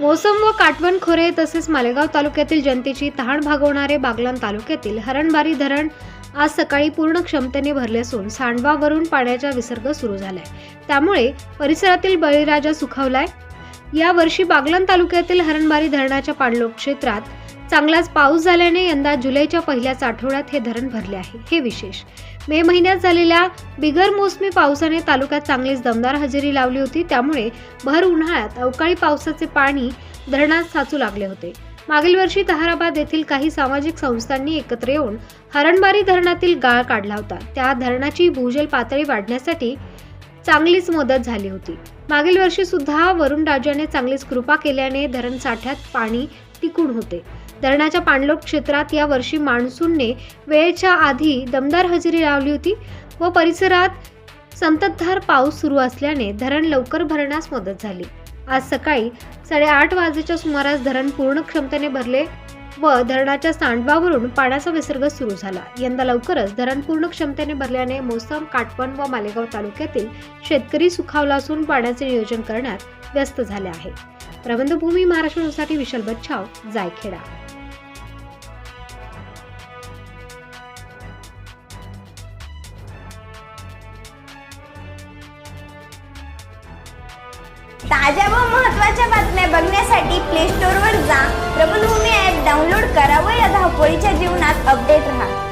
मोसम व काटवण खोरे तसेच मालेगाव तालुक्यातील जनतेची तहान भागवणारे बागलान तालुक्यातील हरणबारी धरण आज सकाळी पूर्ण क्षमतेने भरले असून सांडवावरून पाण्याचा विसर्ग सुरू झालाय. त्यामुळे परिसरातील बळीराजा सुखावलाय. या वर्षी बागलाण तालुक्यातील हरणबारी धरणाच्या पाणलोट क्षेत्रात चांगलाच पाऊस झाल्याने यंदा जुलैच्या पहिल्याच आठवड्यात हे धरण भरले आहे. हे विशेष. मे महिन्यात झालेल्या बिगर मोसमी पावसाने तालुक्यात चांगलीच दमदार हजेरी लावली होती. त्यामुळे भर उन्हाळ्यात अवकाळी पावसाचे पाणी धरणात साचू लागले होते. मागील वर्षी तहाराबाद येथील काही सामाजिक संस्थांनी एकत्र येऊन हरणबारी धरणातील गाळ काढला होता. त्या धरणाची भूजल पातळी वाढण्यासाठी चांगलीच मदत झाली होती. मागील वर्षी सुद्धा वरुण राजाने चांगलीच कृपा केल्याने धरण साठ्यात पाणी टिकून होते. धरणाच्या पाणलोट क्षेत्रात या वर्षी मान्सूनने वेळेच्या आधी दमदार हजेरी लावली होती व परिसरात संततधार पाऊस सुरू असल्याने धरण लवकर भरण्यास मदत झाली. आज सकाळी साडेआठ वाजेच्या सुमारास धरण पूर्ण क्षमतेने भरले व धरणाच्या सांडवावरून पाण्याचा विसर्ग सुरू झाला. यंदा लवकरच धरण पूर्ण क्षमतेने भरल्याने मोसम काटपण व मालेगाव तालुक्यातील शेतकरी सुखावला असून पाण्याचे नियोजन करण्यात व्यस्त झाले आहे. प्रबंधभूमी महाराष्ट्रासाठी विशाल बच्छाव जायखेडा. ताज्या व महत्त्वाच्या बातम्या बघण्यासाठी प्ले स्टोअरवर जा. प्रबलभूमी ॲप डाउनलोड करा व या धावपळीच्या जीवनात अपडेट राहा.